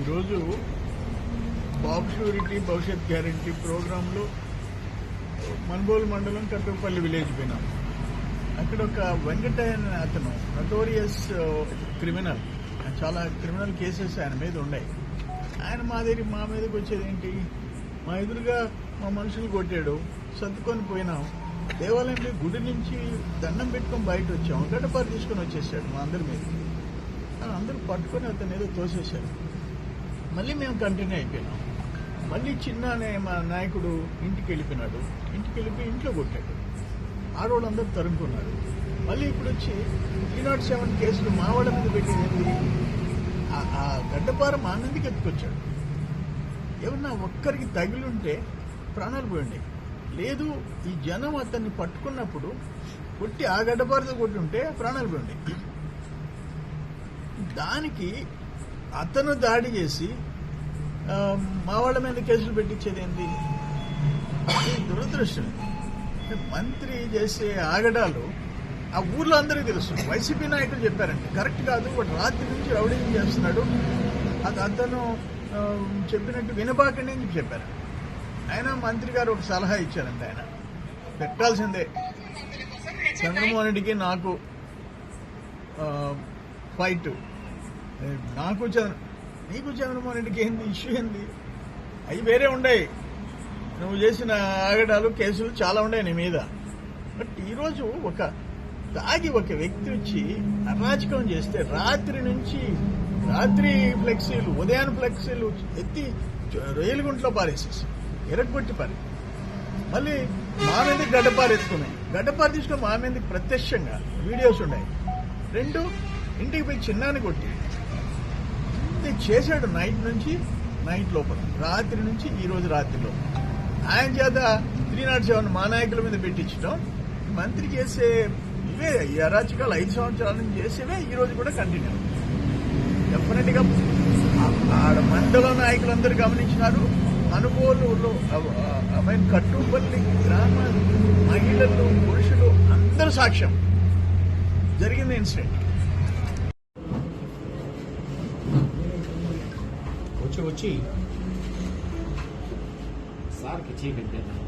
ఈరోజు బాబు షూరిటీ భవిష్యత్ గ్యారంటీ ప్రోగ్రాంలో మన్బోల్ మండలం కట్టుపల్లి విలేజ్ పోయినాం. అక్కడ ఒక వెంకటయ్య అనే అతను నటోరియస్ క్రిమినల్ uh, చాలా క్రిమినల్ కేసెస్ ఆయన మీద ఉన్నాయి. ఆయన మా దగ్గర మా మీదకి వచ్చేది ఏంటి? మా ఎదురుగా మా మనుషులు కొట్టాడు సర్దుకొని పోయినాం. దేవాలయంలో గుడి నుంచి దండం పెట్టుకొని బయట వచ్చాము. గడ్డపారు తీసుకొని వచ్చేసాడు మా అందరి మీద. అందరూ పట్టుకొని అతను ఏదో తోసేశారు. మళ్ళీ మేము కంటిన్యూ అయిపోయినాం. మళ్ళీ చిన్న అనే మా నాయకుడు ఇంటికి వెళ్ళిపోయినాడు. ఇంటికి వెళ్ళిపోయి ఇంట్లో కొట్టాడు. ఆడవాళ్ళందరూ తరుముకున్నారు. మళ్ళీ ఇప్పుడు వచ్చి త్రీ నాట్ సెవెన్ కేసులు మా వాళ్ళ మీద పెట్టేది ఆ- గడ్డపారం గడ్డపార మా మీదకి ఎత్తుకొచ్చాడు. ఏమన్నా ఒక్కరికి తగిలుంటే ప్రాణాలు పోయండి. లేదు ఈ జనం అతన్ని పట్టుకున్నప్పుడు కొట్టి ఆ గడ్డపారతో కొట్టుంటే ప్రాణాలు పోండి దానికి అతను దాడి చేసి మా వాళ్ళ మీద కేసులు పెట్టించేది ఏంటి దురదృష్టం. మంత్రి చేసే ఆగడాలు ఆ ఊర్లో అందరికీ తెలుసు. వైసీపీ నాయకులు చెప్పారండి కరెక్ట్ కాదు వాడు రాత్రి నుంచి రౌడింగ్ చేస్తున్నాడు. అది అతను చెప్పినట్టు వినబాకండి అని చెప్పారు. ఆయన మంత్రి గారు ఒక సలహా ఇచ్చారంట ఆయన. పెట్టాల్సిందే. చంద్రమోహన్ రెడ్డికి నాకు ఫైట్ నాకు చంద్ర నీకు చంద్రమోహన్ రెడ్డికి ఏంది ఇష్యూ ఏంది? అవి వేరే ఉండయి. నువ్వు చేసిన ఆగడాలు కేసులు చాలా ఉన్నాయి నీ మీద. బట్ ఈరోజు ఒక తాగి ఒక వ్యక్తి వచ్చి అరాచకం చేస్తే రాత్రి నుంచి రాత్రి ఫ్లెక్సీలు ఉదయాన్ని ఫ్లెక్సీలు ఎత్తి రైలుగుంట్లో పారేసేసి ఎరగొట్టి పారి మళ్ళీ మా మీద గడ్డపారు ఎత్తుకున్నాయి గడ్డపారు తీసుకుని మా మీద ప్రత్యక్షంగా వీడియోస్ ఉన్నాయి. రెండు ఇంటికి పోయి చిన్నాన్ని కొట్టి ఇది చేశాడు నైట్ నుంచి నైట్ లోపల రాత్రి నుంచి ఈ రోజు రాత్రిలో ఆయన చేత త్రీ నాట్ సెవెన్ మా నాయకుల మీద పెట్టించడం మంత్రి చేసే ఇవే ఈ అరాచకాలు ఐదు సంవత్సరాల నుంచి చేసేవే ఈ రోజు కూడా కంటిన్యూ. డెఫినెట్గా ఆడ మండల నాయకులందరూ గమనించినారు. అనుభవంలో ఐ కట్టుపల్లి గ్రామ మహిళలు పురుషులు అందరూ సాక్ష్యం. జరిగింది ఇన్సిడెంట్. వచ్చి వచ్చి. సార్కి చీపెట్టాను